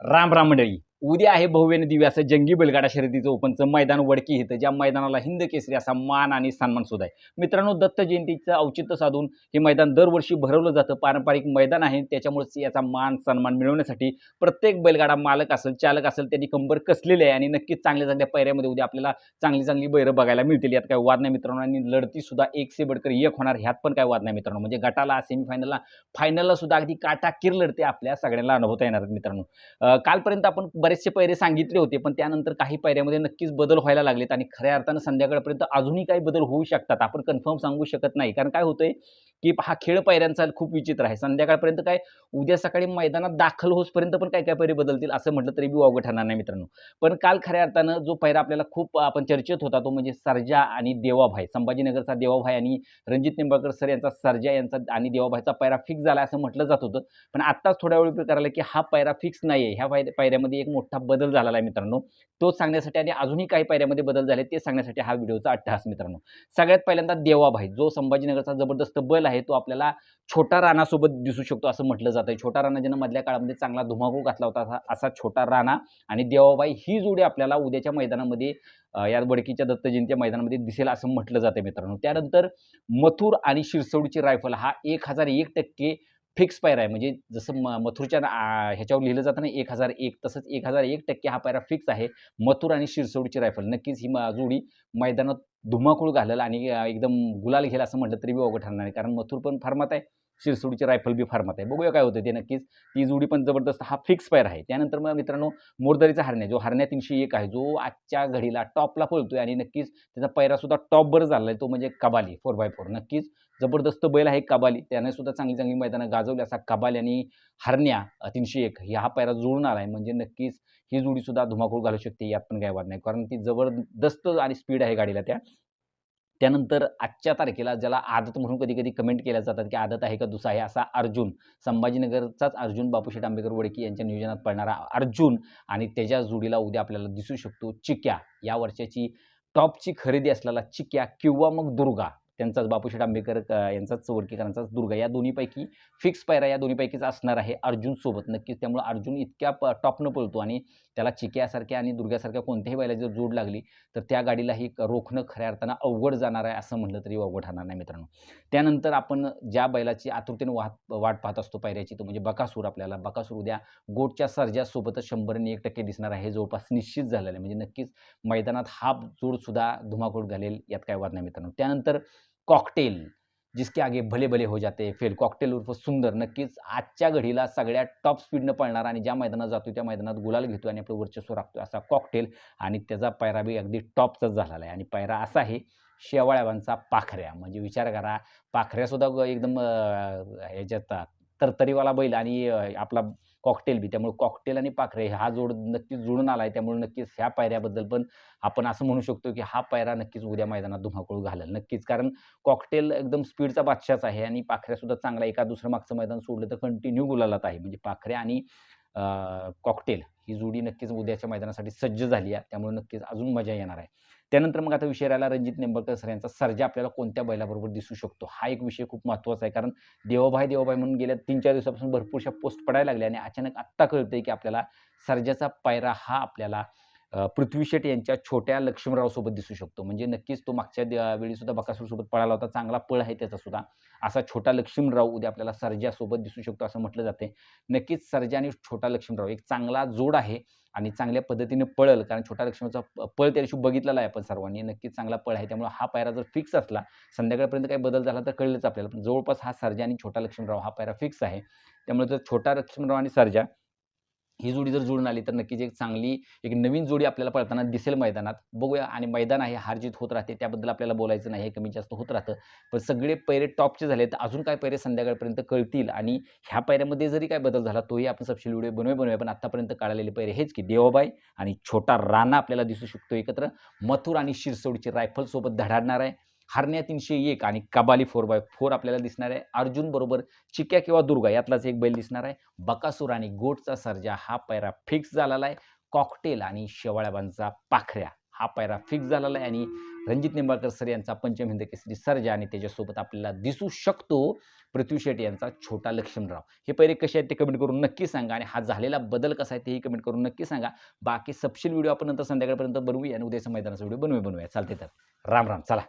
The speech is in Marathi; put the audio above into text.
राम राम मंडळी. उद्या आहे भव्य दिव्य असं जंगी बैलगाडा शर्यतीचं ओपनचं मैदान वडकी इथं ज्या मैदानाला हिंद केसरी असा मान आणि सन्मान सुद्धा आहे. मित्रांनो दत्त जयंतीचं औचित्य साधून हे मैदान दरवर्षी भरवलं जातं. पारंपरिक मैदान आहे. त्याच्यामुळेच याचा मान सन्मान मिळवण्यासाठी प्रत्येक बैलगाडा मालक असेल चालक असेल त्यांनी कंबर कसलेले आहे आणि नक्कीच चांगल्या चांगल्या पैऱ्यामध्ये उद्या आपल्याला चांगली चांगली बैरं बघायला मिळतील. यात काय वाद नाही मित्रांनो आणि लढती सुद्धा एक से बडकर एक होणार. ह्यात पण काय वाद नाही मित्रांनो. म्हणजे गटाला सेमीफायनलला फायनलला सुद्धा अगदी काटाकीर लढते आपल्या सगळ्यांना अनुभवता येणार मित्रांनो. कालपर्यंत आपण बरेचसे पैरे सांगितले होते पण त्यानंतर काही पैऱ्यामध्ये नक्कीच बदल व्हायला लागलेत आणि खऱ्या अर्थानं संध्याकाळपर्यंत अजूनही काही बदल होऊ शकतात. आपण कन्फर्म सांगू शकत नाही. कारण काय होतंय की हा खेळ पायऱ्यांचा खूप विचित्र आहे. संध्याकाळपर्यंत काय उद्या सकाळी मैदानात दाखल होसपर्यंत पण काय काय पैरे बदलतील असं म्हटलं तरी बी वावगं ठरणार नाही मित्रांनो. पण काल खऱ्या अर्थानं जो पैरा आपल्याला खूप आपण चर्चेत होता तो म्हणजे सर्जा आणि देवाभाई. संभाजीनगरचा देवाभाई आणि रणजित निंबाळकर सर यांचा सर्जा यांचा आणि देवाभाईचा पैरा फिक्स झाला असं म्हटलं जात होतं. पण आत्ताच थोड्या वेळ करायला की हा पायरा फिक्स नाही आहे ह्या पाय पायऱ्यामध्ये एक मोठा बदल झालेला आहे मित्रांनो. तो सांगण्यासाठी आणि अजूनही काही पायऱ्यामध्ये बदल झाले ते सांगण्यासाठी हा व्हिडिओचा अट्टहास मित्रांनो. सगळ्यात पहिल्यांदा देवाभाई जो संभाजीनगरचा जबरदस्त बल आहे तो आपल्याला छोटा राणासोबत दिसू शकतो असं म्हटलं जातं छोटा राणा ज्यानं मधल्या काळामध्ये चांगला धुमाकूळ घातला होता असा असा छोटा राणा आणि देवाबाई ही जोडी आपल्याला उद्याच्या मैदानामध्ये या बडकीच्या दत्त जयंती मैदानामध्ये दिसेल असं म्हटलं जातं मित्रांनो. त्यानंतर मथुर आणि शिरसवडीची रायफल हा एक हजार एक टक्के फिक्स पायरा आहे. म्हणजे जसं म मथुरच्या ह्याच्यावर लिहिलं जातं ना एक हजार एक तसंच एक हजार एक टक्के हा पायरा फिक्स आहे मथुर आणि शिरसवडीची रायफल नक्कीच ही म- जोडी मैदानात धुमाकूळ घालेल आणि एकदम गुलाल घेईल असं म्हटलं तरी बी अवघड ठरणार नाही. कारण मथुर पण फार्मात आहे. शिरसुडीची रायफल बी फार्मात आहे. बघूया काय होतं ते नक्कीच. ती जोडी पण जबरदस्त हा फिक्स पायर आहे. त्यानंतर मग मित्रांनो मोरदरीचा हरण्या. जो हरण्या तीनशे एक आहे जो आजच्या घडीला टॉपला पळतोय आणि नक्कीच त्याचा पैरा सुद्धा टॉपवर झाला आहे तो म्हणजे कबाली फोर बाय फोर नक्कीच जबरदस्त बैल आहे कबाली. त्याने सुद्धा चांगली चांगली मैदानं गाजवली. असा कबाली आणि हरण्या तीनशे एक ह्या हा पायरा जुळणार आहे. म्हणजे नक्कीच ही जोडी सुद्धा धुमाकूळ घालू शकते यात पण काय वाद नाही. कारण ती जबरदस्त आणि स्पीड आहे गाडीला त्या. त्यानंतर आजच्या तारखेला ज्याला आदत म्हणून कधी कधी कमेंट केल्या जातात की आदत आहे का दुसरा? आहे असा अर्जुन संभाजीनगरचाच अर्जुन बापूशेठ आंबेकर वडकी यांच्या नियोजनात पडणारा अर्जुन आणि त्याच्या जोडीला उद्या आपल्याला दिसू शकतो चिक्या. या वर्षाची टॉपची खरेदी असलेला चिक्या किंवा मग दुर्गा. त्यांचाच बापूशेठ आंबेकर यांचाच वडकीकरांचाच दुर्गा या दोन्हीपैकी फिक्स पायरा या दोन्हीपैकीच असणार आहे अर्जुन सोबत नक्कीच त्यामुळे अर्जुन इतक्या प टॉपनं पळतो आणि त्याला चिक्यासारख्या आणि दुर्ग्यासारख्या कोणत्याही बैला जर जोड लागली तर त्या गाडीलाही रोखणं खऱ्या अर्थानं अवघड जाणार आहे असं म्हटलं तरी अवघड ठरणार नाही मित्रांनो. त्यानंतर आपण ज्या बैलाची आतुरतेने वाहत वाट पाहत असतो पायऱ्याची तो म्हणजे बकासूर आपल्याला. बकासूर उद्या गोटच्या सर्जासोबतच शंभरने एक टक्के दिसणार आहे. जवळपास निश्चित झालेलं आहे. म्हणजे नक्कीच मैदानात हा जोडसुद्धा धुमाकूळ घालेल यात काय वाद नाही मित्रांनो. त्यानंतर कॉकटेल जिसके आगे भले भले हो जाते फेल कॉकटेल उर्फ सुंदर नक्कीच आजच्या घडीला सगळ्यात टॉप स्पीडनं पळणार आणि ज्या मैदानात जातो त्या मैदानात गुलाल घेतो आणि आपलं वर्चस्व राखतो असा कॉकटेल आणि त्याचा पायरा बी अगदी टॉपचाच झालेला आहे. आणि पायरा असा आहे शेवाळ्यावांचा पाखऱ्या. म्हणजे विचार करा पाखऱ्यासुद्धा एकदम ह्याच्यात तरतरीवाला बैल आणि आपला कॉकटेल बी. त्यामुळे कॉकटेल आणि पाखरे हा जोड नक्कीच जुळून आला आहे त्यामुळे नक्कीच ह्या पायऱ्याबद्दल पण आपण असं म्हणू शकतो की हा पायरा नक्कीच उद्या मैदानात धुमाकूळ घालेल. नक्कीच. कारण कॉकटेल एकदम स्पीडचा बादशाच आहे आणि पाखऱ्यासुद्धा चांगला एका दुसरं मागचं मैदान सोडलं तर कंटिन्यू गुलालात आहे. म्हणजे पाखऱ्या आणि कॉकटेल ही जोडी नक्कीच उद्याच्या मैदानासाठी सज्ज झाली आहे. त्यामुळे नक्कीच अजून मजा येणार आहे. त्यानंतर मग आता विषय राहिला रणजित निंबाळकर सर यांचा. सर्जा आपल्याला कोणत्या बैलाबरोबर दिसू शकतो? हा एक विषय खूप महत्त्वाचा आहे. कारण देवाभाई देवाभाई म्हणून गेल्या तीन चार दिवसापासून भरपूरशा पोस्ट पडायला लागल्या आणि अचानक आत्ता कळतंय की आपल्याला सर्जाचा पायरा हा आपल्याला पृथ्वी शेट यांच्या छोट्या लक्ष्मीरावसोबत दिसू शकतो. म्हणजे नक्कीच तो मागच्या वेळी सुद्धा बकासूरसोबत पळाला होता. चांगला पळ आहे त्याचा सुद्धा. असा छोटा लक्ष्मणराव उद्या आपल्याला सर्जासोबत दिसू शकतो असं म्हटलं जाते. नक्कीच सर्जा आणि छोटा लक्ष्मणराव एक चांगला जोड आहे आणि चांगल्या पद्धतीने पळल. कारण छोटा लक्ष्मणचा प- पळ त्या दिवशी बघितलेला आहे आपण सर्वांनी. नक्कीच चांगला पळ आहे. त्यामुळे हा पायरा जर फिक्स असला संध्याकाळपर्यंत काही बदल झाला तर कळलंच आपल्याला. पण जवळपास हा सर्जा आणि छोटा लक्ष्मणराव हा पायरा फिक्स आहे. त्यामुळे जर छोटा लक्ष्मणराव आणि सर्जा ही जोडी जर जुळून आली तर नक्कीच एक चांगली एक नवीन जोडी आपल्याला पळताना दिसेल मैदानात. बघूया आणि मैदान आहे हारजीत होत राहते त्याबद्दल आपल्याला बोलायचं नाही हे कमी जास्त होत राहतं. पण सगळे पैरे टॉपचे झाले तर अजून काय पैरे संध्याकाळपर्यंत कळतील आणि ह्या पैऱ्यामध्ये जरी काय बदल झाला तोही आपण सबशील व्हिडिओ बनवे बनवूया. पण आत्तापर्यंत काढलेले पैरे हेच की देवाबाई आणि छोटा राणा आपल्याला दिसू शकतो एकत्र. मथुर आणि शिरसोडीची रायफलसोबत धडाडणार आहे. हारण्या तीनशे एक आणि कबाली फोर बाय फोर आपल्याला दिसणार आहे. अर्जुन बरोबर चिक्या किंवा दुर्गा यातलाच एक बैल दिसणार आहे. बकासूर आणि गोटचा सर्जा हा पैरा फिक्स झालेला आहे. कॉकटेल आणि शेवाळ्याबांचा पाखऱ्या हा पायरा फिक्स झालेला आहे. आणि रणजित निंबाळकर सर यांचा पंचम हिंद केसरी सर्जा आणि त्याच्यासोबत आपल्याला दिसू शकतो पृथ्वी शेट्टी यांचा छोटा लक्ष्मणराव. हे पहिले कसे आहेत ते कमेंट करून नक्की सांगा आणि हा झालेला बदल कसा आहे तेही कमेंट करून नक्की सांगा. बाकी सपशील व्हिडिओ आपण नंतर संध्याकाळपर्यंत बनवूया आणि उद्याच्या मैदानाचा व्हिडिओ बनवूया बनवूया. चालते तर. राम राम. चला.